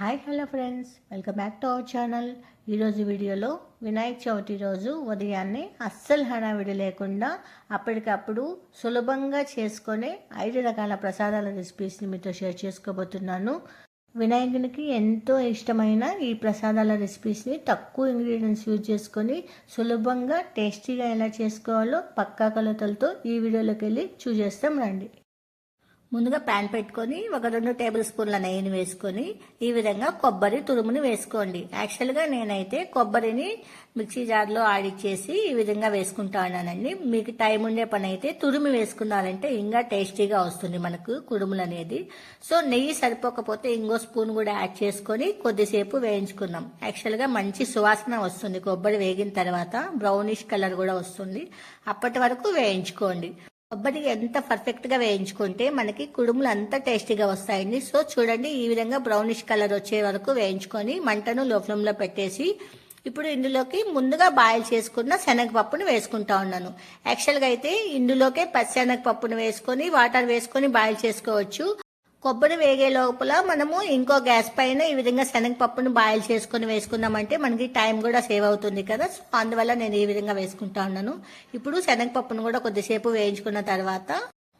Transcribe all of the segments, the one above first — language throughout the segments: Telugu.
Hi hello friends. Welcome back to our channel. ఈరోజు వీడియోలో వినాయక చవితి రోజు ఉదయాన్నే అస్సలు హడావిడి లేకుండా అప్పటికప్పుడు సులభంగా చేసుకునే ఐదు రకాల ప్రసాదాల రెసిపీస్ని మీతో షేర్ చేసుకోబోతున్నాను. వినాయకునికి ఎంతో ఇష్టమైన ఈ ప్రసాదాల రెసిపీస్ని తక్కువ ఇంగ్రీడియంట్స్ యూజ్ చేసుకొని సులభంగా టేస్టీగా ఎలా చేసుకోవాలో పక్కా కొలతలతో ఈ వీడియోలోకి వెళ్ళి చూసేస్తాం రండి. ముందుగా ప్యాన్ పెట్టుకొని ఒక రెండు టేబుల్ స్పూన్ల నెయ్యిని వేసుకొని ఈ విధంగా కొబ్బరి తురుముని వేసుకోండి. యాక్చువల్గా నేనైతే కొబ్బరిని మిక్సీ జార్లో ఆడిచ్చేసి ఈ విధంగా వేసుకుంటానండి మీకు టైం ఉండే పని అయితే తురుము వేసుకున్నారంటే ఇంకా టేస్టీగా వస్తుంది మనకు కుడుములు అనేది. సో నెయ్యి సరిపోకపోతే ఇంకో స్పూన్ కూడా యాడ్ చేసుకొని కొద్దిసేపు వేయించుకుందాం. యాక్చువల్గా మంచి సువాసన వస్తుంది. కొబ్బరి వేగిన తర్వాత బ్రౌనిష్ కలర్ కూడా వస్తుంది. అప్పటి వరకు వేయించుకోండి. కొబ్బరి ఎంత పర్ఫెక్ట్గా వేయించుకుంటే మనకి కుడుములు అంత టేస్టీగా వస్తాయండి. సో చూడండి ఈ విధంగా బ్రౌనిష్ కలర్ వచ్చే వరకు వేయించుకొని మంటను లోఫ్లంలో పెట్టేసి ఇప్పుడు ఇందులోకి ముందుగా బాయిల్ చేసుకున్న శనగపప్పును వేసుకుంటా ఉన్నాను. యాక్చువల్గా అయితే ఇందులోకే పచ్చెనగపప్పును వేసుకొని వాటర్ వేసుకొని బాయిల్ చేసుకోవచ్చు. కొబ్బరి వేగే లోపల మనము ఇంకో గ్యాస్ పైన ఈ విధంగా శనగపప్పును బాయిల్ చేసుకొని వేసుకున్నామంటే మనకి టైం కూడా సేవ్ అవుతుంది కదా. సో అందువల్ల నేను ఈ విధంగా వేసుకుంటా ఉన్నాను. ఇప్పుడు శనగపప్పును కూడా కొద్దిసేపు వేయించుకున్న తర్వాత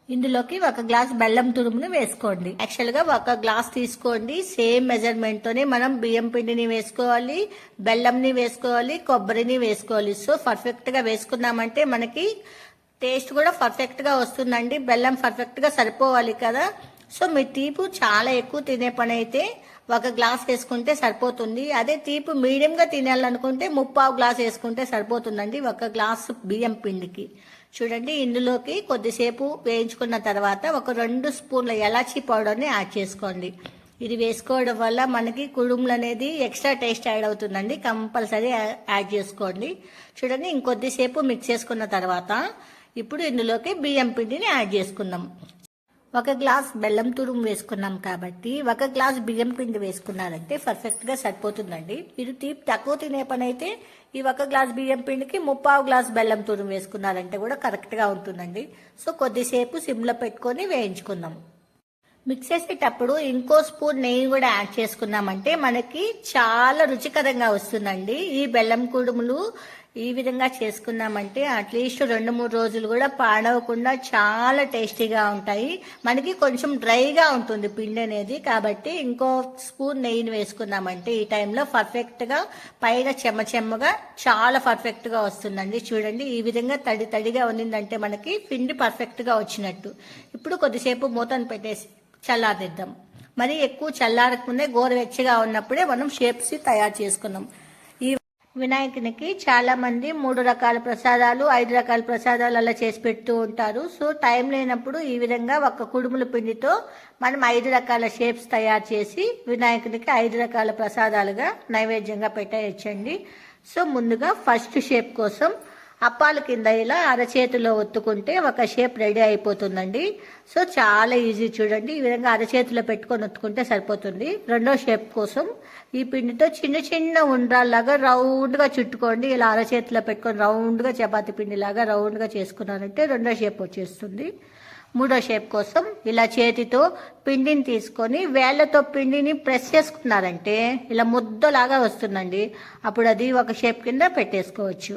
ఇందులోకి ఒక గ్లాస్ బెల్లం తురుమును వేసుకోండి. యాక్చువల్గా ఒక గ్లాస్ తీసుకోండి. సేమ్ మెజర్మెంట్ తోనే మనం బియ్యం పిండిని వేసుకోవాలి బెల్లంని వేసుకోవాలి కొబ్బరిని వేసుకోవాలి. సో పర్ఫెక్ట్గా వేసుకున్నామంటే మనకి టేస్ట్ కూడా పర్ఫెక్ట్గా వస్తుందండి. బెల్లం పర్ఫెక్ట్గా సరిపోవాలి కదా. సో మీ తీపు చాలా ఎక్కువ తినే పని అయితే ఒక గ్లాస్ వేసుకుంటే సరిపోతుంది. అదే తీపు మీడియంగా తినాలనుకుంటే ముప్పావు గ్లాస్ వేసుకుంటే సరిపోతుందండి ఒక గ్లాస్ బియ్యం పిండికి. చూడండి ఇందులోకి కొద్దిసేపు వేయించుకున్న తర్వాత ఒక రెండు స్పూన్ల ఎలాచీ పౌడర్ని యాడ్ చేసుకోండి. ఇది వేసుకోవడం వల్ల మనకి కుడుములు అనేది ఎక్స్ట్రా టేస్ట్ యాడ్ అవుతుందండి. కంపల్సరీ యాడ్ చేసుకోండి. చూడండి ఇంకొద్దిసేపు మిక్స్ చేసుకున్న తర్వాత ఇప్పుడు ఇందులోకి బియ్యం పిండిని యాడ్ చేసుకుందాం. ఒక గ్లాస్ బెల్లం తురుము వేసుకున్నాం కాబట్టి ఒక గ్లాస్ బియ్యం పిండి వేసుకున్నారంటే పర్ఫెక్ట్గా సరిపోతుందండి. మీరు తీపి తక్కువ తినే పని అయితే ఈ ఒక గ్లాస్ బియ్యం పిండికి ముప్పావు గ్లాస్ బెల్లం తురుము వేసుకున్నారంటే కూడా కరెక్ట్గా ఉంటుందండి. సో కొద్దిసేపు సిమ్లో పెట్టుకొని వేయించుకుందాం. మిక్స్ చేసేటప్పుడు ఇంకో స్పూన్ నెయ్యి కూడా యాడ్ చేసుకున్నామంటే మనకి చాలా రుచికరంగా వస్తుందండి. ఈ బెల్లం కుడుములు ఈ విధంగా చేసుకున్నామంటే అట్లీస్ట్ రెండు మూడు రోజులు కూడా పాడవకుండా చాలా టేస్టీగా ఉంటాయి. మనకి కొంచెం డ్రైగా ఉంటుంది పిండి అనేది. కాబట్టి ఇంకో స్పూన్ నెయ్యిని వేసుకున్నామంటే ఈ టైంలో పర్ఫెక్ట్గా పైన చెమ్మ చెమ్మగా చాలా పర్ఫెక్ట్గా వస్తుందండి. చూడండి ఈ విధంగా తడి తడిగా ఉన్నిందంటే మనకి పిండి పర్ఫెక్ట్గా వచ్చినట్టు. ఇప్పుడు కొద్దిసేపు మూతను పెట్టేసి చల్లారిద్దాం మరి ఎక్కువ చల్లారకముందే గోరువెచ్చగా ఉన్నప్పుడే మనం షేప్స్ తయారు చేసుకున్నాం. వినాయకునికి చాలా మంది మూడు రకాల ప్రసాదాలు ఐదు రకాల ప్రసాదాలు అలా చేసి పెడుతూ ఉంటారు. సో టైం లేనప్పుడు ఈ విధంగా ఒక కుడుముల పిండితో మనం ఐదు రకాల షేప్స్ తయారు చేసి వినాయకునికి ఐదు రకాల ప్రసాదాలుగా నైవేద్యంగా పెట్టేయచ్చండి. సో ముందుగా ఫస్ట్ షేప్ కోసం అప్పాల కింద ఇలా అరచేతిలో ఒత్తుకుంటే ఒక షేప్ రెడీ అయిపోతుందండి. సో చాలా ఈజీ చూడండి. ఈ విధంగా అరచేతిలో పెట్టుకొని ఒత్తుకుంటే సరిపోతుంది. రెండో షేప్ కోసం ఈ పిండితో చిన్న చిన్న ఉండ్రాల్లాగా రౌండ్గా చుట్టుకోండి. ఇలా అరచేతిలో పెట్టుకొని రౌండ్గా చపాతి పిండిలాగా రౌండ్గా చేసుకున్నారంటే రెండో షేప్ వచ్చేస్తుంది. మూడో షేప్ కోసం ఇలా చేతితో పిండిని తీసుకొని వేళ్ళతో పిండిని ప్రెస్ చేసుకున్నారంటే ఇలా ముద్దలాగా వస్తుందండి. అప్పుడు అది ఒక షేప్ కింద పెట్టేసుకోవచ్చు.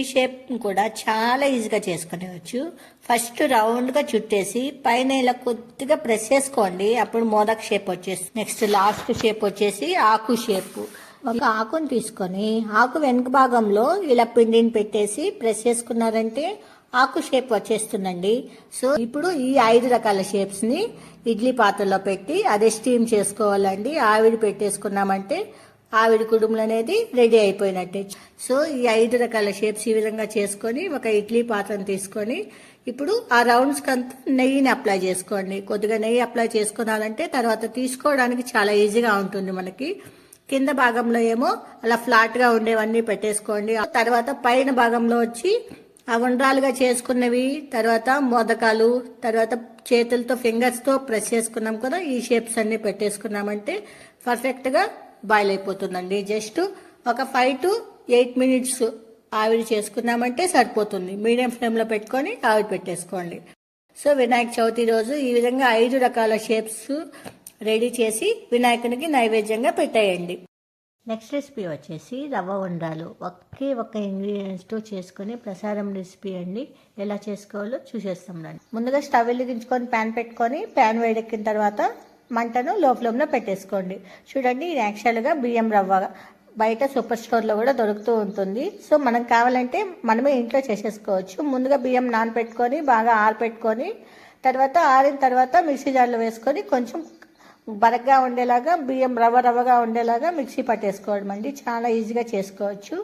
ఈ షేప్ కూడా చాలా ఈజీగా చేసుకునేవచ్చు ఫస్ట్ రౌండ్గా చుట్టేసి పైన ఇలా కొద్దిగా ప్రెస్ చేసుకోండి. అప్పుడు మోదక్ షేప్ వచ్చేసి నెక్స్ట్ లాస్ట్ షేప్ వచ్చేసి ఆకు షేప్ ఒక ఆకుని తీసుకొని ఆకు వెనుక భాగంలో ఇలా పిండిని పెట్టేసి ప్రెస్ చేసుకున్నారంటే ఆకు షేప్ వచ్చేస్తుందండి. సో ఇప్పుడు ఈ ఐదు రకాల షేప్స్ని ఇడ్లీ పాత్రలో పెట్టి అదే స్టీమ్ చేసుకోవాలండి. ఆవిరి పెట్టేసుకున్నామంటే ఆవిడ కుడుములు అనేది రెడీ అయిపోయినట్టే. సో ఈ ఐదు రకాల షేప్స్ ఈ విధంగా చేసుకొని ఒక ఇడ్లీ పాత్రను తీసుకొని ఇప్పుడు ఆ రౌండ్స్ కంత నెయ్యిని అప్లై చేసుకోండి. కొద్దిగా నెయ్యి అప్లై చేసుకున్నారంటే తర్వాత తీసుకోవడానికి చాలా ఈజీగా ఉంటుంది మనకి. కింద భాగంలో ఏమో అలా ఫ్లాట్గా ఉండేవన్నీ పెట్టేసుకోండి. తర్వాత పైన భాగంలో వచ్చి ఆ ఉండ్రాలుగా చేసుకున్నవి తర్వాత మోదకాలు తర్వాత చేతులతో ఫింగర్స్తో ప్రెస్ చేసుకున్నాం కదా ఈ షేప్స్ అన్నీ పెట్టేసుకున్నామంటే పర్ఫెక్ట్గా బాయిల్ అయిపోతుందండి జస్ట్ ఒక ఫైవ్ టు ఎయిట్ మినిట్స్ ఆవిరి చేసుకున్నామంటే సరిపోతుంది. మీడియం ఫ్లేమ్లో పెట్టుకొని ఆవిరి పెట్టేసుకోండి. సో వినాయక చవితి రోజు ఈ విధంగా ఐదు రకాల షేప్స్ రెడీ చేసి వినాయకునికి నైవేద్యంగా పెట్టేయండి. నెక్స్ట్ రెసిపీ వచ్చేసి రవ్వ ఉండాలు ఒకే ఒక్క ఇంగ్రీడియంట్స్తో చేసుకొని ప్రసాదం రెసిపీ అండి. ఎలా చేసుకోవాలో చూసేస్తాం రండి. ముందుగా స్టవ్ వెలిగించుకొని ప్యాన్ పెట్టుకొని ప్యాన్ వేడెక్కిన తర్వాత మంటను లోపలంలో పెట్టేసుకోండి. చూడండి ఇది యాక్చువల్గా బియ్యం రవ్వ బయట సూపర్ స్టోర్లో కూడా దొరుకుతూ ఉంటుంది. సో మనకు కావాలంటే మనమే ఇంట్లో చేసేసుకోవచ్చు. ముందుగా బియ్యం నానపెట్టుకొని బాగా ఆరపెట్టుకొని తర్వాత ఆరిన తర్వాత మిక్సీ జార్లో వేసుకొని కొంచెం బరగ్గా ఉండేలాగా బియ్యం రవ్వ రవ్వగా ఉండేలాగా మిక్సీ పట్టేసుకోవడం అండి. చాలా ఈజీగా చేసుకోవచ్చు.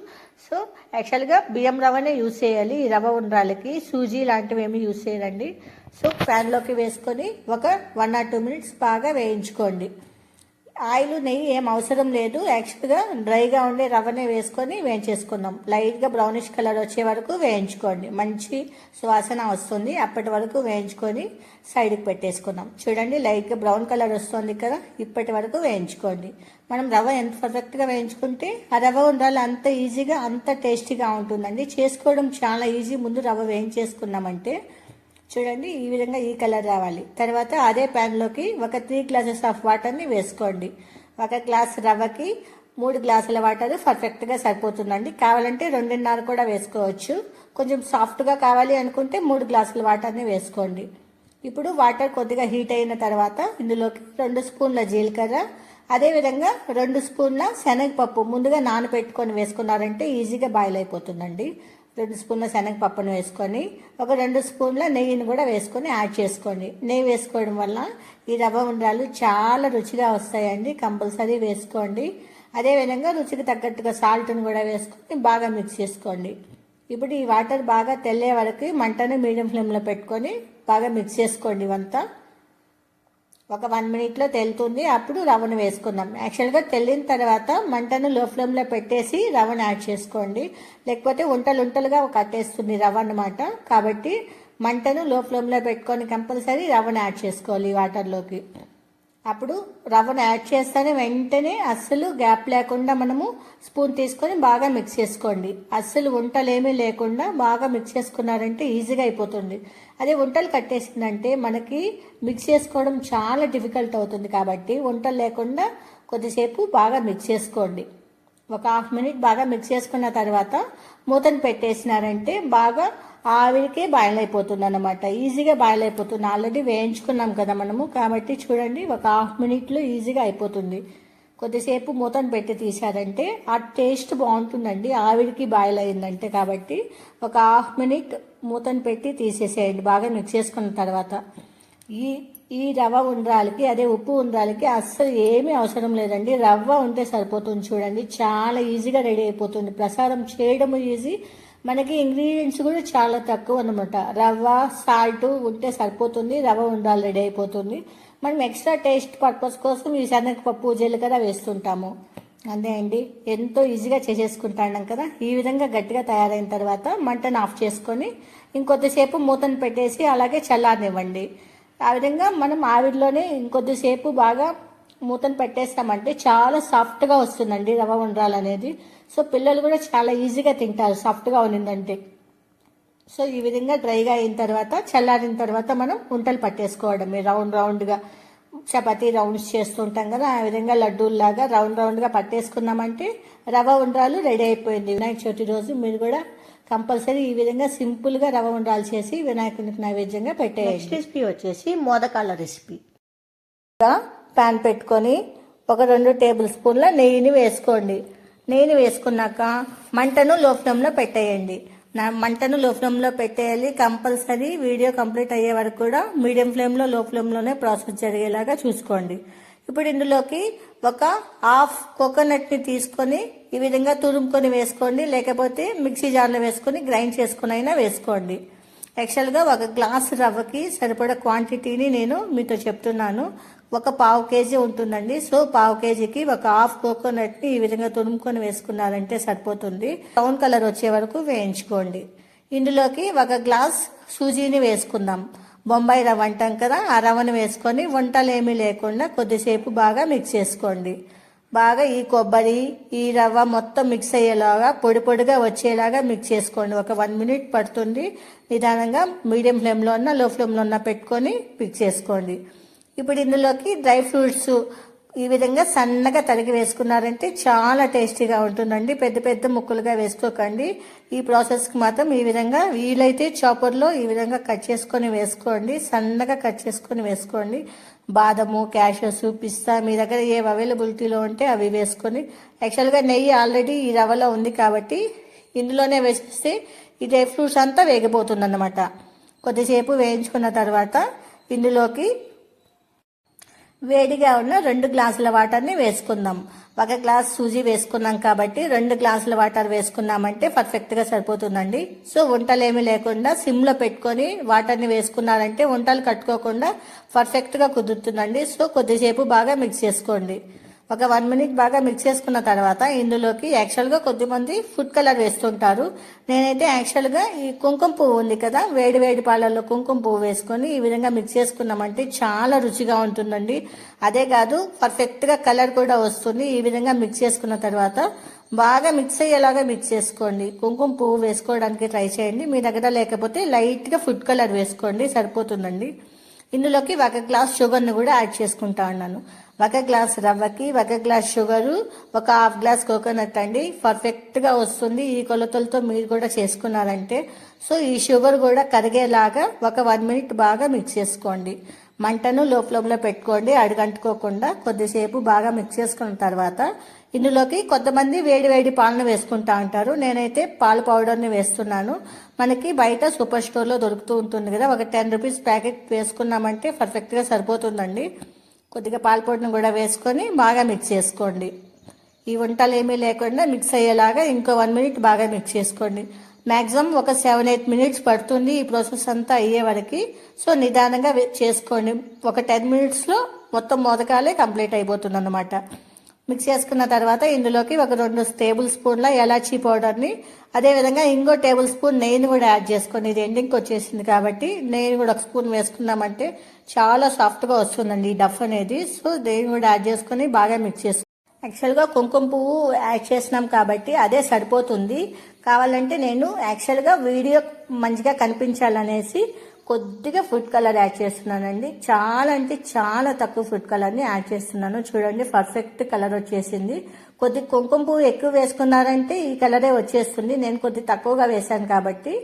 సో యాక్చువల్గా బియ్యం రవ్వనే యూస్ చేయాలి. ఈ రవ్వ ఉండ్రాలకి సూజీ లాంటివి ఏమి యూస్ చేయరండి. సో ప్యాన్లోకి వేసుకొని ఒక వన్ ఆర్ టూ మినిట్స్ బాగా వేయించుకోండి. ఆయిల్ నెయ్యి ఏం అవసరం లేదు. యాక్చువల్గా డ్రైగా ఉండే రవ్వనే వేసుకొని వేయించేసుకుందాం. లైట్గా బ్రౌనిష్ కలర్ వచ్చే వరకు వేయించుకోండి. మంచి సువాసన వస్తుంది. అప్పటి వరకు వేయించుకొని సైడ్కి పెట్టేసుకుందాం. చూడండి లైట్గా బ్రౌన్ కలర్ వస్తుంది కదా ఇప్పటి వరకు వేయించుకోండి. మనం రవ్వ ఎంత పర్ఫెక్ట్గా వేయించుకుంటే ఆ రవ్వ ఉండాలి. అంత ఈజీగా అంత టేస్టీగా ఉంటుందండి. చేసుకోవడం చాలా ఈజీ ముందు రవ్వ వేయించేసుకున్నామంటే చూడండి ఈ విధంగా ఈ కలర్ రావాలి. తర్వాత అదే ప్యాన్లోకి ఒక త్రీ గ్లాసెస్ ఆఫ్ వాటర్ని వేసుకోండి. ఒక గ్లాస్ రవ్వకి మూడు గ్లాసుల వాటర్ పర్ఫెక్ట్గా సరిపోతుందండి. కావాలంటే రెండున్నర కూడా వేసుకోవచ్చు. కొంచెం సాఫ్ట్గా కావాలి అనుకుంటే మూడు గ్లాసుల వాటర్ని వేసుకోండి. ఇప్పుడు వాటర్ కొద్దిగా హీట్ అయిన తర్వాత ఇందులోకి రెండు స్పూన్ల జీలకర్ర అదేవిధంగా రెండు స్పూన్ల శనగపప్పు ముందుగా నానబెట్టుకొని వేసుకున్నారంటే ఈజీగా బాయిల్ అయిపోతుందండి. రెండు స్పూన్ల శనగపప్పును వేసుకొని ఒక రెండు స్పూన్ల నెయ్యిని కూడా వేసుకొని యాడ్ చేసుకోండి. నెయ్యి వేసుకోవడం వల్ల ఈ రవ్వ ఉండ్రాలు చాలా రుచిగా వస్తాయండి. కంపల్సరీ వేసుకోండి. అదేవిధంగా రుచికి తగ్గట్టుగా సాల్ట్ను కూడా వేసుకొని బాగా మిక్స్ చేసుకోండి. ఇప్పుడు ఈ వాటర్ బాగా తెల్లే వరకు మంటను మీడియం ఫ్లేమ్లో పెట్టుకొని బాగా మిక్స్ చేసుకోండి ఇవంతా. ఒక వన్ మినిట్లో తెలుతుంది. అప్పుడు రవ్వను వేసుకుందాం. యాక్చువల్గా తెల్లిన తర్వాత మంటను లో ఫ్లేమ్లో పెట్టేసి రవ్వను యాడ్ చేసుకోండి. లేకపోతే ఉంటలు ఉంటలుగా కట్టేస్తుంది రవ్వ అన్నమాట. కాబట్టి మంటను లో ఫ్లేమ్లో పెట్టుకొని కంపల్సరీ రవ్వను యాడ్ చేసుకోవాలి వాటర్లోకి. అప్పుడు రవ్వను యాడ్ చేస్తానే వెంటనే అస్సలు గ్యాప్ లేకుండా మనము స్పూన్ తీసుకొని బాగా మిక్స్ చేసుకోండి. అస్సలు వంటలేమీ లేకుండా బాగా మిక్స్ చేసుకున్నారంటే ఈజీగా అయిపోతుంది. అదే వంటలు కట్టేసిందంటే మనకి మిక్స్ చేసుకోవడం చాలా డిఫికల్ట్ అవుతుంది కాబట్టి వంటలు లేకుండా కొద్దిసేపు బాగా మిక్స్ చేసుకోండి. ఒక హాఫ్ మినిట్ బాగా మిక్స్ చేసుకున్న తర్వాత మూతను పెట్టేసినారంటే బాగా ఆవిరికే బాయిల్ అయిపోతుంది అనమాట ఈజీగా బాయిల్ అయిపోతుంది ఆల్రెడీ వేయించుకున్నాం కదా మనము. కాబట్టి చూడండి ఒక హాఫ్ మినిట్లో ఈజీగా అయిపోతుంది. కొద్దిసేపు మూతను పెట్టి తీసారంటే ఆ టేస్ట్ బాగుంటుందండి. ఆవిరికి బాయిల్ అయిందంటే కాబట్టి ఒక హాఫ్ మినిట్ మూతను పెట్టి తీసేసేయండి. బాగా మిక్స్ చేసుకున్న తర్వాత. ఈ ఈ రవ్వ ఉండ్రాలకి అదే ఉప్పు ఉండ్రాలకి అస్సలు ఏమీ అవసరం లేదండి. రవ్వ ఉంటే సరిపోతుంది చూడండి. చాలా ఈజీగా రెడీ అయిపోతుంది. ప్రసారం చేయడం ఈజీ మనకి ఇంగ్రీడియంట్స్ కూడా చాలా తక్కువ అనమాట రవ్వ సాల్ట్ ఉంటే సరిపోతుంది రవ్వ ఉండాలి రెడీ అయిపోతుంది. మనం ఎక్స్ట్రా టేస్ట్ పర్పస్ కోసం ఈ శనగపప్పు జీలకర్ర వేస్తుంటాము. అంతే అండి. ఎంతో ఈజీగా చేసేసుకుంటాం కదా. ఈ విధంగా గట్టిగా తయారైన తర్వాత మంటను ఆఫ్ చేసుకొని ఇంకొద్దిసేపు మూతను పెట్టేసి అలాగే చల్లారనివ్వండి. ఆ విధంగా మనం ఆవిరిలోనే ఇంకొద్దిసేపు బాగా మూతను పెట్టేస్తామంటే చాలా సాఫ్ట్గా వస్తుందండి రవ్వ ఉండ్రాలు అనేది సో పిల్లలు కూడా చాలా ఈజీగా తింటారు సాఫ్ట్గా ఉన్నిందంటే. సో ఈ విధంగా డ్రైగా అయిన తర్వాత చల్లారిన తర్వాత మనం ఉంటలు పట్టేసుకోవడమే. రౌండ్ రౌండ్గా చపాతీ రౌండ్స్ చేస్తుంటాం కదా ఆ విధంగా లడ్డూల్లాగా రౌండ్ రౌండ్గా పట్టేసుకున్నామంటే రవ్వ ఉండ్రాలు రెడీ అయిపోయింది. వినాయక చవితి రోజు మీరు కూడా కంపల్సరీ ఈ విధంగా సింపుల్గా రవ్వ ఉండ్రాలు చేసి వినాయకునికి నైవేద్యంగా పెట్టేయండి. నెక్స్ట్ రెసిపీ వచ్చేసి మోదకాల రెసిపీ. ప్యాన్ పెట్టుకొని ఒక రెండు టేబుల్ స్పూన్ల నెయ్యిని వేసుకోండి. నెయ్యిని వేసుకున్నాక మంటను లో పెట్టేయండి. నా మంటను లో ఫ్లేమ్లో పెట్టేయాలి. కంపల్సరీ వీడియో కంప్లీట్ అయ్యే వరకు కూడా మీడియం ఫ్లేమ్లో లో ఫ్లేమ్లోనే ప్రాసెస్ జరిగేలాగా చూసుకోండి. ఇప్పుడు ఇందులోకి ఒక హాఫ్ కోకోనట్ని తీసుకొని ఈ విధంగా తురుముకొని వేసుకోండి. లేకపోతే మిక్సీ జార్లో వేసుకొని గ్రైండ్ చేసుకుని అయినా వేసుకోండి యాక్చువల్గా ఒక గ్లాస్ రవ్వకి సరిపడా క్వాంటిటీని నేను మీతో చెప్తున్నాను. ఒక పావు కేజీ ఉంటుందండి. సో పావు కేజీకి ఒక హాఫ్ కోకోనట్ని ఈ విధంగా తురుముకొని వేసుకున్నారంటే సరిపోతుంది. బ్రౌన్ కలర్ వచ్చే వరకు వేయించుకోండి. ఇందులోకి ఒక గ్లాస్ సూజీని వేసుకుందాం. బొంబాయి రవ్వ అంటాం కదా ఆ రవ్వను వేసుకొని వంటలు ఏమీ లేకుండా కొద్దిసేపు బాగా మిక్స్ చేసుకోండి. బాగా ఈ కొబ్బరి ఈ రవ్వ మొత్తం మిక్స్ అయ్యేలాగా పొడి పొడిగా వచ్చేలాగా మిక్స్ చేసుకోండి. ఒక వన్ మినిట్ పడుతుంది. నిదానంగా మీడియం ఫ్లేమ్లో ఉన్న లో ఫ్లేమ్లో ఉన్న పెట్టుకొని మిక్స్ చేసుకోండి. ఇప్పుడు ఇందులోకి డ్రై ఫ్రూట్స్ ఈ విధంగా సన్నగా తరిగి వేసుకున్నారంటే చాలా టేస్టీగా ఉంటుందండి. పెద్ద పెద్ద ముక్కలుగా వేసుకోకండి. ఈ ప్రాసెస్కి మాత్రం ఈ విధంగా వీలైతే చాపర్లో ఈ విధంగా కట్ చేసుకొని వేసుకోండి. సన్నగా కట్ చేసుకొని వేసుకోండి. బాదము క్యాషస్ పిస్తా మీ దగ్గర ఏ అవైలబిలిటీలో ఉంటే అవి వేసుకొని. యాక్చువల్గా నెయ్యి ఆల్రెడీ ఈ రవ్వలో ఉంది కాబట్టి ఇందులోనే వేసేస్తే ఈ డ్రై ఫ్రూట్స్ అంతా వేగిపోతుంది అన్నమాట కొద్దిసేపు వేయించుకున్న తర్వాత ఇందులోకి వేడిగా ఉన్న రెండు గ్లాసుల వాటర్ని వేసుకుందాం. ఒక గ్లాస్ సూజీ వేసుకున్నాం కాబట్టి రెండు గ్లాసుల వాటర్ వేసుకున్నామంటే పర్ఫెక్ట్గా సరిపోతుందండి. సో వంటలేమి లేకుండా సిమ్లో పెట్టుకొని వాటర్ని వేసుకున్నారంటే వంటలు కట్టుకోకుండా పర్ఫెక్ట్గా కుదురుతుందండి. సో కొద్దిసేపు బాగా మిక్స్ చేసుకోండి. ఒక వన్ మినిట్ బాగా మిక్స్ చేసుకున్న తర్వాత ఇందులోకి యాక్చువల్గా కొద్దిమంది ఫుడ్ కలర్ వేస్తుంటారు. నేనైతే యాక్చువల్గా ఈ కుంకుమ పువ్వు ఉంది కదా వేడి వేడి పాలల్లో కుంకుమ పువ్వు వేసుకొని ఈ విధంగా మిక్స్ చేసుకున్నామంటే చాలా రుచిగా ఉంటుందండి. అదే కాదు పర్ఫెక్ట్గా కలర్ కూడా వస్తుంది. ఈ విధంగా మిక్స్ చేసుకున్న తర్వాత బాగా మిక్స్ అయ్యేలాగా మిక్స్ చేసుకోండి. కుంకుమ పువ్వు వేసుకోవడానికి ట్రై చేయండి. మీ దగ్గర లేకపోతే లైట్గా ఫుడ్ కలర్ వేసుకోండి సరిపోతుందండి. ఇందులోకి ఒక గ్లాస్ షుగర్ని కూడా యాడ్ చేసుకుంటా ఉన్నాను. ఒక గ్లాస్ రవ్వకి ఒక గ్లాస్ షుగరు ఒక హాఫ్ గ్లాస్ కోకోనట్ అండి. పర్ఫెక్ట్గా వస్తుంది. ఈ కొలతలతో మీరు కూడా చేసుకున్నారంటే. సో ఈ షుగర్ కూడా కరిగేలాగా ఒక వన్ మినిట్ బాగా మిక్స్ చేసుకోండి. మంటను లోపల పెట్టుకోండి. అడుగంటుకోకుండా కొద్దిసేపు బాగా మిక్స్ చేసుకున్న తర్వాత ఇందులోకి కొంతమంది వేడి వేడి పాలను వేసుకుంటా ఉంటారు. నేనైతే పాలు పౌడర్ని వేస్తున్నాను. మనకి బయట సూపర్ స్టోర్లో దొరుకుతూ ఉంటుంది కదా. ఒక టెన్ రూపీస్ ప్యాకెట్ వేసుకున్నామంటే పర్ఫెక్ట్గా సరిపోతుందండి. కొద్దిగా పాల కూడా వేసుకొని బాగా మిక్స్ చేసుకోండి. ఈ వంటలు ఏమీ లేకుండా మిక్స్ అయ్యేలాగా ఇంకో వన్ మినిట్ బాగా మిక్స్ చేసుకోండి. మ్యాక్సిమం ఒక సెవెన్ ఎయిట్ మినిట్స్ పడుతుంది ఈ ప్రాసెస్ అంతా అయ్యే వరకు. సో నిదానంగా చేసుకోండి. ఒక టెన్ మినిట్స్లో మొత్తం మోదకాలే కంప్లీట్ అయిపోతుంది అన్నమాట మిక్స్ చేసుకున్న తర్వాత ఇందులోకి ఒక రెండు టేబుల్ స్పూన్ల ఎలాచీ పౌడర్ని అదేవిధంగా ఇంకో టేబుల్ స్పూన్ నెయ్యిని కూడా యాడ్ చేసుకుని ఇది ఎండింగ్కి వచ్చేసింది కాబట్టి నెయ్యిని కూడా ఒక స్పూన్ వేసుకున్నామంటే చాలా సాఫ్ట్గా వస్తుందండి ఈ డఫ్ అనేది. సో నెయ్యిని కూడా యాడ్ చేసుకొని బాగా మిక్స్ చేసుకుని యాక్చువల్గా కుంకుమ పువ్వు యాడ్ చేసినాం కాబట్టి అదే సరిపోతుంది. కావాలంటే నేను యాక్చువల్గా వీడియో మంచిగా కనిపించాలనేసి కొద్దిగా ఫుడ్ కలర్ యాడ్ చేస్తున్నానండి. చాలా అంటే చాలా తక్కువ ఫుడ్ కలర్ని యాడ్ చేస్తున్నాను. చూడండి పర్ఫెక్ట్ కలర్ వచ్చేసింది. కొద్ది కుంకుమ పువ్వు ఎక్కువ వేసుకున్నారంటే ఈ కలరే వచ్చేస్తుంది. నేను కొద్ది తక్కువగా వేశాను కాబట్టి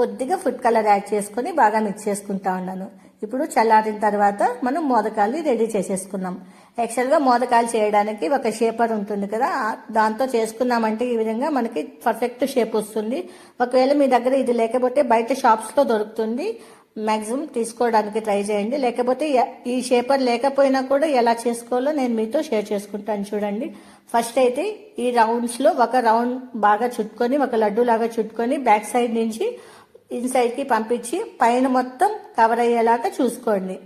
కొద్దిగా ఫుడ్ కలర్ యాడ్ చేసుకొని బాగా మిక్స్ చేసుకుంటా ఉన్నాను. ఇప్పుడు చల్లారిన తర్వాత మనం మోదకాలు రెడీ చేసేసుకున్నాం. యాక్చువల్గా మోదకాలు చేయడానికి ఒక షేపర్ ఉంటుంది కదా దాంతో చేసుకున్నామంటే ఈ విధంగా మనకి పర్ఫెక్ట్ షేప్ వస్తుంది. ఒకవేళ మీ దగ్గర ఇది లేకపోతే బయట షాప్స్లో దొరుకుతుంది. మ్యాక్సిమం తీసుకోవడానికి ట్రై చేయండి. లేకపోతే ఈ షేపర్ లేకపోయినా కూడా ఎలా చేసుకోవాలో నేను మీతో షేర్ చేసుకుంటాను చూడండి. ఫస్ట్ అయితే ఈ రౌండ్స్లో ఒక రౌండ్ బాగా చుట్టుకొని ఒక లడ్డు లాగా చుట్టుకొని బ్యాక్ సైడ్ నుంచి ఇన్సైడ్కి పంపించి పైన మొత్తం కవర్ అయ్యేలాగా చూసుకోండి.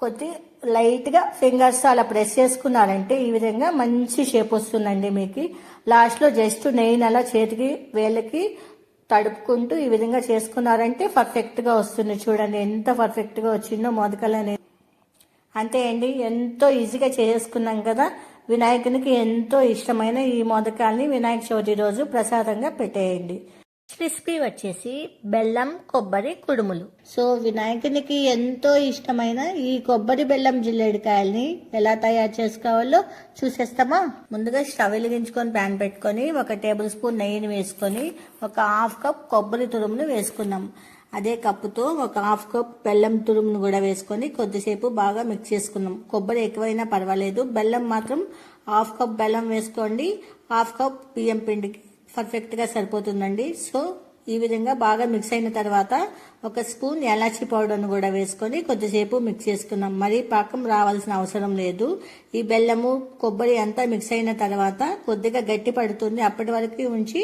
కొద్ది లైట్గా ఫింగర్స్ అలా ప్రెస్ చేసుకున్నారంటే ఈ విధంగా మంచి షేప్ వస్తుందండి మీకు. లాస్ట్లో జస్ట్ నెయిన్ అలా చేతికి వేళ్ళకి తడుపుకుంటూ ఈ విధంగా చేసుకున్నారంటే పర్ఫెక్ట్గా వస్తుంది చూడండి. ఎంత పర్ఫెక్ట్గా వచ్చిందో మోదకాలు అనేది అంతే అండి. ఎంతో ఈజీగా చేసుకున్నాం కదా. వినాయకునికి ఎంతో ఇష్టమైన ఈ మోదకాల్ని వినాయక చవితి రోజు ప్రసాదంగా పెట్టేయండి. క్రిస్పీ వచ్చేసి బెల్లం కొబ్బరి కుడుములు. సో వినాయకునికి ఎంతో ఇష్టమైన ఈ కొబ్బరి బెల్లం జిల్లేడికాయల్ని ఎలా తయారు చేసుకోవాలో చూసేస్తామా? ముందుగా స్టవ్ వెలిగించుకొని ప్యాన్ పెట్టుకొని ఒక టేబుల్ స్పూన్ నెయ్యిని వేసుకొని ఒక హాఫ్ కప్ కొబ్బరి తురుమును వేసుకున్నాం అదే కప్పుతో ఒక హాఫ్ కప్ బెల్లం తురుమును కూడా వేసుకొని కొద్దిసేపు బాగా మిక్స్ చేసుకున్నాం కొబ్బరి ఎక్కువైనా పర్వాలేదు. బెల్లం మాత్రం హాఫ్ కప్ బెల్లం వేసుకోండి. హాఫ్ కప్ బియ్యం పిండికి పర్ఫెక్ట్గా సరిపోతుందండి. సో ఈ విధంగా బాగా మిక్స్ అయిన తర్వాత ఒక స్పూన్ ఎలాచీ పౌడర్ను కూడా వేసుకొని కొద్దిసేపు మిక్స్ చేసుకున్నాం. మరీ పాకం రావాల్సిన అవసరం లేదు. ఈ బెల్లము కొబ్బరి అంతా మిక్స్ అయిన తర్వాత కొద్దిగా గట్టి పడుతుంది. అప్పటి వరకు ఉంచి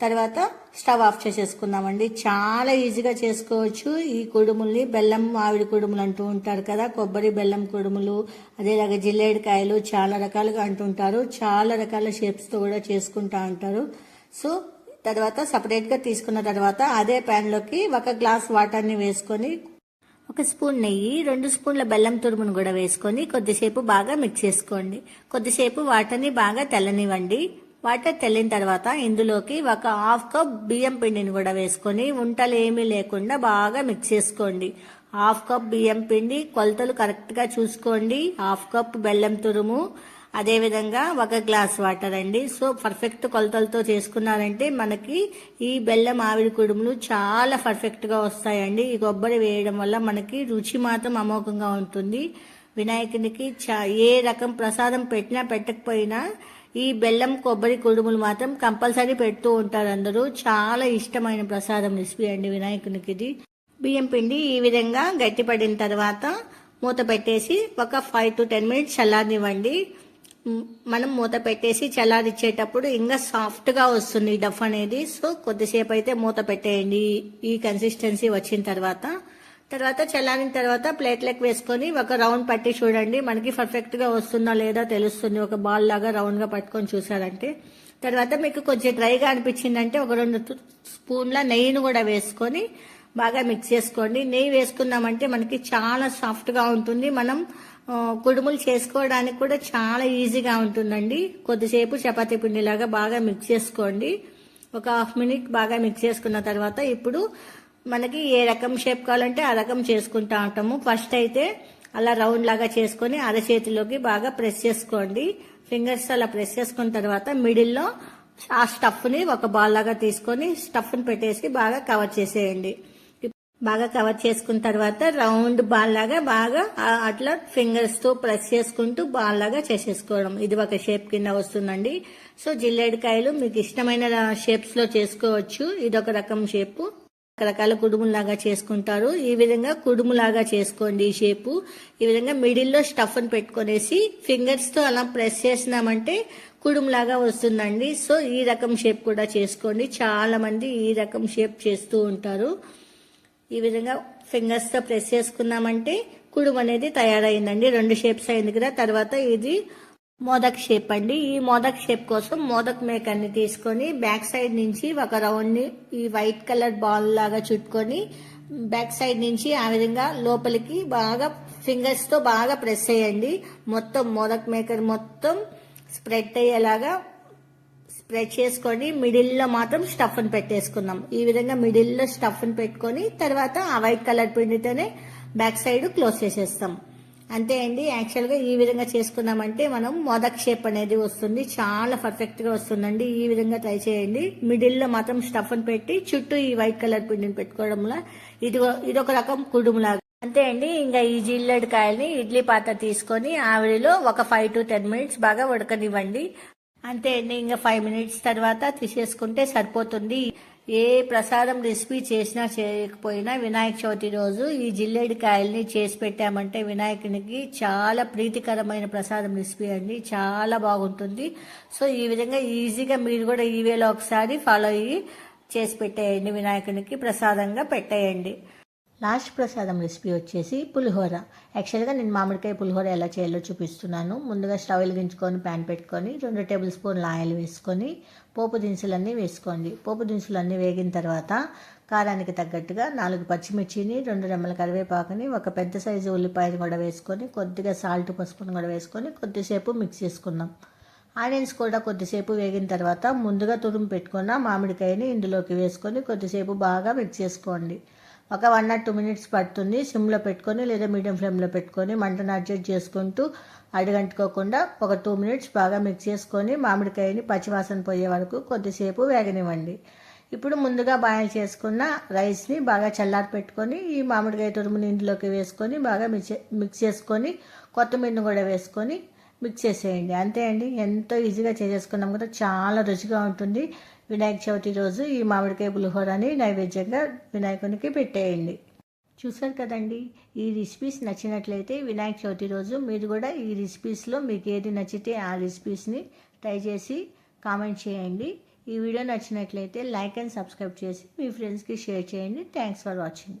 తర్వాత స్టవ్ ఆఫ్ చేసేసుకుందామండి. చాలా ఈజీగా చేసుకోవచ్చు. ఈ కుడుముల్ని బెల్లం మామిడి కుడుములు అంటూ ఉంటారు కదా కొబ్బరి బెల్లం కుడుములు అదేలాగా జిల్లేడికాయలు చాలా రకాలుగా అంటుంటారు చాలా రకాల షేప్స్తో కూడా చేసుకుంటా ఉంటారు. సో తర్వాత సపరేట్గా తీసుకున్న తర్వాత అదే ప్యాన్లోకి ఒక గ్లాస్ వాటర్ని వేసుకొని ఒక స్పూన్ నెయ్యి రెండు స్పూన్ల బెల్లం తురుమును కూడా వేసుకొని కొద్దిసేపు బాగా మిక్స్ చేసుకోండి. కొద్దిసేపు వాటర్ని బాగా తెల్లనివ్వండి. వాటర్ తెల్లిన తర్వాత ఇందులోకి ఒక హాఫ్ కప్ బియ్యం పిండిని కూడా వేసుకొని ఉంటలు ఏమీ లేకుండా బాగా మిక్స్ చేసుకోండి. హాఫ్ కప్ బియ్యం పిండి కొలతలు కరెక్ట్గా చూసుకోండి. హాఫ్ కప్ బెల్లం తురుము అదేవిధంగా ఒక గ్లాస్ వాటర్ అండి. సో పర్ఫెక్ట్ కొలతలతో చేసుకున్నారంటే మనకి ఈ బెల్లం ఆవిరి కుడుములు చాలా పర్ఫెక్ట్గా వస్తాయండి. ఈ కొబ్బరి వేయడం వల్ల మనకి రుచి మాత్రం అమోఘంగా ఉంటుంది. వినాయకునికి చా ఏ రకం ప్రసాదం పెట్టినా పెట్టకపోయినా ఈ బెల్లం కొబ్బరి కుడుములు మాత్రం కంపల్సరీ పెడుతూ ఉంటారు అందరూ. చాలా ఇష్టమైన ప్రసాదం రెసిపీ అండి వినాయకునికి ఇది. బియ్యం పిండి ఈ విధంగా గట్టిపడిన తర్వాత మూత పెట్టేసి ఒక ఫైవ్ టు టెన్ మినిట్స్ చల్లారనివ్వండి. మనం మూత పెట్టేసి చల్లారిచ్చేటప్పుడు ఇంకా సాఫ్ట్గా వస్తుంది డఫ్ అనేది. సో కొద్దిసేపు అయితే మూత పెట్టేయండి. ఈ- కన్సిస్టెన్సీ వచ్చిన తర్వాత. తర్వాత చల్లారిన తర్వాత ప్లేట్లకు వేసుకొని ఒక రౌండ్ పట్టి చూడండి. మనకి పర్ఫెక్ట్గా వస్తుందా లేదా తెలుస్తుంది. ఒక బాల్ లాగా రౌండ్గా పట్టుకొని చూసారంటే. తర్వాత మీకు కొంచెం డ్రైగా అనిపించిందంటే ఒక రెండు స్పూన్ల నెయ్యిని కూడా వేసుకొని బాగా మిక్స్ చేసుకోండి. నెయ్యి వేసుకున్నామంటే మనకి చాలా సాఫ్ట్గా ఉంటుంది. మనం కుడుములు చేసుకోవడానికి కూడా చాలా ఈజీగా ఉంటుందండి. కొద్దిసేపు చపాతీ పిండిలాగా బాగా మిక్స్ చేసుకోండి. ఒక హాఫ్ మినిట్ బాగా మిక్స్ చేసుకున్న తర్వాత ఇప్పుడు మనకి ఏ రకం షేప్ కావాలంటే ఆ రకం చేసుకుంటా ఉంటాము. ఫస్ట్ అయితే అలా రౌండ్ లాగా చేసుకొని అరచేతిలోకి బాగా ప్రెస్ చేసుకోండి. ఫింగర్స్ అలా ప్రెస్ చేసుకున్న తర్వాత మిడిల్లో ఆ స్టఫ్ని ఒక బాల్ లాగా తీసుకొని స్టఫ్ని పెట్టేసి బాగా కవర్ చేసేయండి. బాగా కవర్ చేసుకున్న తర్వాత రౌండ్ బాల్ లాగా బాగా అట్లా ఫింగర్స్తో ప్రెస్ చేసుకుంటూ బాల్ లాగా చేసేసుకోవడం. ఇది ఒక షేప్ కింద వస్తుందండి. సో జిల్లేడికాయలు మీకు ఇష్టమైన షేప్స్లో చేసుకోవచ్చు. ఇది ఒక రకం షేపు. రకరకాల కుడుములాగా చేసుకుంటారు. ఈ విధంగా కుడుములాగా చేసుకోండి ఈ షేపు. ఈ విధంగా మిడిల్లో స్టఫ్ పెట్టుకునేసి ఫింగర్స్తో ఫింగర్స్తో అలా ప్రెస్ చేసినామంటే కుడుములాగా వస్తుందండి. సో ఈ రకం షేప్ కూడా చేసుకోండి. చాలా మంది ఈ రకం షేప్ చేస్తూ ఉంటారు. ఈ విధంగా ఫింగర్స్తో ప్రెస్ చేసుకున్నామంటే కుడుము అనేది తయారైందండి. రెండు షేప్స్ అయింది కదా తర్వాత ఇది మోదక్ షేప్ అండి. ఈ మోదక్ షేప్ కోసం మోదక్ మేకర్ని తీసుకొని బ్యాక్ సైడ్ నుంచి ఒక రౌండ్ని ఈ వైట్ కలర్ బాల్ లాగా చుట్టుకొని బ్యాక్ సైడ్ నుంచి ఆ విధంగా లోపలికి బాగా ఫింగర్స్తో బాగా ప్రెస్ చేయండి. మొత్తం మోదక్ మేకర్ మొత్తం స్ప్రెడ్ అయ్యేలాగా స్ప్రెడ్ చేసుకొని మిడిల్లో మాత్రం స్టఫ్ని పెట్టేసుకుందాం. ఈ విధంగా మిడిల్లో స్టఫ్ని పెట్టుకొని తర్వాత ఆ వైట్ కలర్ పిండితోనే బ్యాక్ సైడ్ క్లోజ్ చేసేస్తాం. అంతే అండి. యాక్చువల్గా ఈ విధంగా చేసుకున్నామంటే మనం మొదక్ షేప్ అనేది వస్తుంది. చాలా పర్ఫెక్ట్గా వస్తుందండి. ఈ విధంగా ట్రై చేయండి. మిడిల్లో మాత్రం స్టఫ్ని పెట్టి చుట్టూ ఈ వైట్ కలర్ పిండిని పెట్టుకోవడంలో ఇది ఇదొక రకం కుడుములాగా. అంతే అండి. ఇంకా ఈ జిల్లెడ్ కాయల్ని ఇడ్లీ పాత్ర తీసుకొని ఆవిరిలో ఒక ఫైవ్ టు టెన్ మినిట్స్ బాగా ఉడకనివ్వండి. అంతే అండి. ఇంకా ఫైవ్ మినిట్స్ తర్వాత తీసేసుకుంటే సరిపోతుంది. ఏ ప్రసాదం రెసిపీ చేసినా చేయకపోయినా వినాయక చవితి రోజు ఈ జిల్లేడి కాయల్ని చేసి పెట్టామంటే వినాయకునికి చాలా ప్రీతికరమైన ప్రసాదం రెసిపీ అండి. చాలా బాగుంటుంది. సో ఈ విధంగా ఈజీగా మీరు కూడా ఈ వేలో ఒకసారి ఫాలో అయ్యి చేసి పెట్టేయండి వినాయకునికి ప్రసాదంగా పెట్టేయండి. లాస్ట్ ప్రసాదం రెసిపీ వచ్చేసి పులిహోర. యాక్చువల్గా నేను మామిడికాయ పులిహోర ఎలా చేయాలో చూపిస్తున్నాను. ముందుగా స్టవ్ వెలిగించుకొని ప్యాన్ పెట్టుకొని రెండు టేబుల్ స్పూన్ల ఆయిల్ వేసుకొని పోపు దినుసులన్నీ వేసుకోండి. పోపు దినుసులన్నీ వేగిన తర్వాత కారానికి తగ్గట్టుగా నాలుగు పచ్చిమిర్చిని రెండు రెమ్మల కరివేపాకుని ఒక పెద్ద సైజు ఉల్లిపాయని కూడా వేసుకొని కొద్దిగా సాల్ట్ పసుపుని కూడా వేసుకొని కొద్దిసేపు మిక్స్ చేసుకుందాం. ఆనియన్స్ కూడా కొద్దిసేపు వేగిన తర్వాత ముందుగా తురుము పెట్టుకున్న మామిడికాయని ఇందులోకి వేసుకొని కొద్దిసేపు బాగా మిక్స్ చేసుకోండి. ఒక వన్ ఆర్ టూ మినిట్స్ పడుతుంది. సిమ్లో పెట్టుకొని లేదా మీడియం ఫ్లేమ్లో పెట్టుకొని మంటను అడ్జస్ట్ చేసుకుంటూ అడుగంటుకోకుండా ఒక టూ మినిట్స్ బాగా మిక్స్ చేసుకొని మామిడికాయని పచ్చివాసన పోయే వరకు కొద్దిసేపు వేగనివ్వండి. ఇప్పుడు ముందుగా బాయిల్ చేసుకున్న రైస్ని బాగా చల్లారి పెట్టుకొని ఈ మామిడికాయ తురుముని ఇందులోకి వేసుకొని బాగా మిక్స్ మిక్స్ చేసుకొని కొత్తిమీరను కూడా వేసుకొని మిక్స్ చేసేయండి. అంతే అండి. ఎంతో ఈజీగా చేసేసుకున్నాం కదా. చాలా రుచిగా ఉంటుంది. వినాయక చవితి రోజు ఈ మామిడికాయ పులిహోరని నైవేద్యంగా వినాయకునికి పెట్టేయండి. చూసారు కదండి ఈ రెసిపీస్ నచ్చినట్లయితే వినాయక చవితి రోజు మీరు కూడా ఈ రెసిపీస్లో మీకు ఏది నచ్చితే ఆ రెసిపీస్ని ట్రై చేసి కామెంట్ చేయండి. ఈ వీడియో నచ్చినట్లయితే లైక్ అండ్ సబ్స్క్రైబ్ చేసి మీ ఫ్రెండ్స్కి షేర్ చేయండి. Thanks for watching